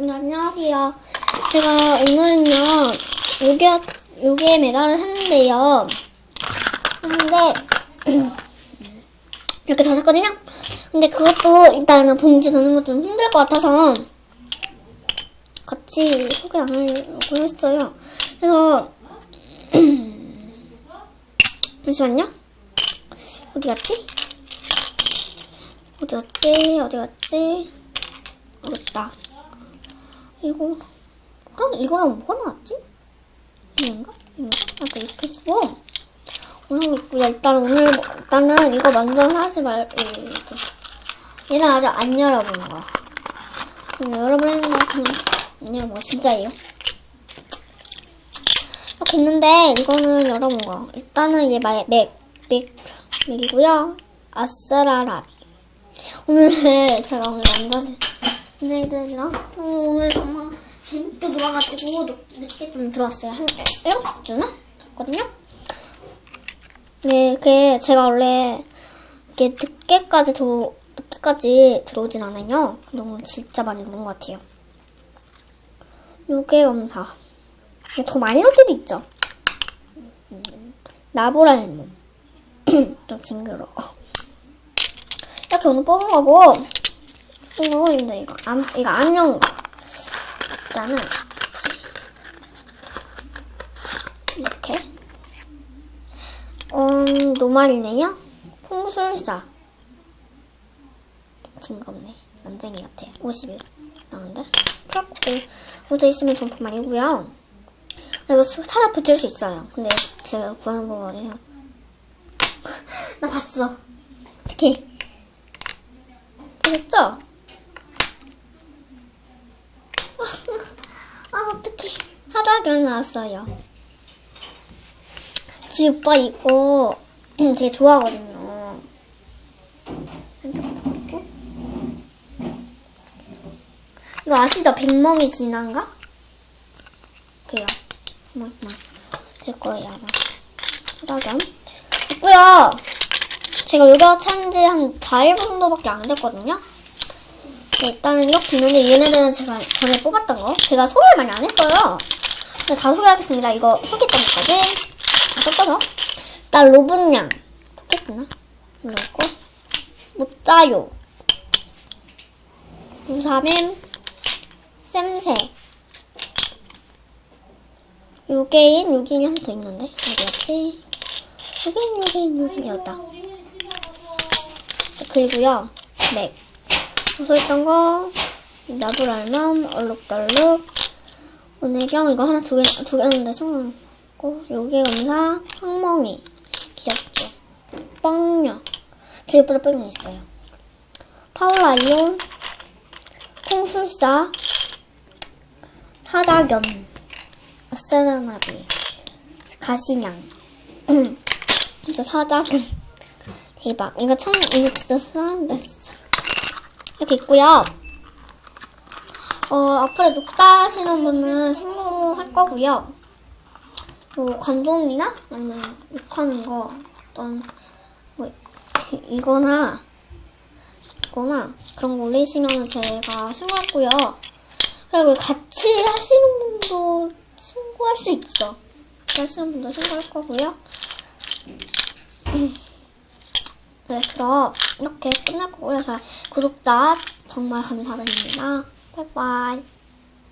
네, 안녕하세요. 제가 오늘은요, 요게, 요게 메달을 했는데요. 했는데, 이렇게 다 샀거든요? 근데 그것도 일단은 봉지 넣는 거 좀 힘들 것 같아서, 같이 소개 안 하려고 했어요. 그래서, 잠시만요. 어디 갔지? 어디 갔지? 어디 갔지? 어딨다. 이거, 그럼 이거랑 뭐가 나왔지? 이건가? 이건가? 아, 또 이렇게 있고. 오늘 있고요. 일단 오늘, 뭐- 일단은 이거 먼저 하지 말, 이렇게. 얘는 아직 안 열어본 거야. 그럼 열어보려는데 그냥 안거 진짜예요. 이렇게 있는데 이거는 열어본 거. 일단은 얘 말, 맥, 맥, 맥이고요. 아싸라라비. 오늘 제가 오늘 남자 들 애들이랑 어, 오늘 정말 재밌게 놀아가지고 늦- 늦게 좀 들어왔어요. 한 7시쯤에 들었거든요. 네, 그 제가 원래 이렇게 늦게까지 들어 늦게까지 들어오진 않아요. 근데 오늘 진짜 많이 노는 것 같아요. 요게 검사. 더 많이 올 때도 있죠. 음, 나보랄모. 좀 징그러워. 이렇게 오늘 뽑은 거고, 뽑은 거 있는데, 이거 암, 이거 안녕. 일단은, 이렇게. 음, 노말이네요. 풍술사. 징그럽네. 난쟁이 같아. 51. 나온데? 그렇고, 모자 있으면 정품 아니고요 이거 사다 붙일 수 있어요. 근데 제가 구하는 거거든요. 나 봤어. 어떡해. 보셨죠? 아, 어떡해. 하다견 나왔어요. 지 오빠 이거 되게 좋아하거든요. 이거 아시죠? 백멍이 진한가? 그래요. 뭐, 뭐. 될 거예요, 아마. 하다견. 있고요. 제가 요가 찬지 한 4일 정도밖에 안 됐거든요. 네, 일단은 이렇게 있는데 얘네들은 제가 전에 뽑았던 거. 제가 소개를 많이 안 했어요. 근데 다 소개하겠습니다. 이거 소개했던 것까지. 다 썼죠? 일단 로봇냥. 소개했나? 이거 못 자요. 무사뱀. 쌤새. 요게인, 요게인이 한개더 있는데. 어디 갔지? 요게인, 요게인. 여기다. 그리고요, 맥. 소소했던 거, 나불알면, 얼룩덜룩, 은혜경, 이거 하나 두 개, 두 개였는데, 성공했고, 요게 검사, 항멍이. 귀엽죠? 뻥녀. 지금보다 뻥이 있어요. 파울라이온, 콩술사, 사자견, 아싸라나비, 가시냥. 진짜 사자견. 대박. 이거 참, 이거 진짜 싸한데, 진짜. 이렇게 있고요. 어, 앞으로 녹다 하시는 분은 선물할 거고요. 뭐, 관종이나, 아니면 욕하는 거, 어떤, 뭐, 이거나, 이거나, 그런 거 올리시면 제가 신고할 고요 그리고 같이 하시는 분도 신고할 수 있죠. 같이 하시는 분도 신고할 거고요. 네, 그럼 이렇게 끝날 거고요. 자, 구독자 정말 감사드립니다. 바이바이.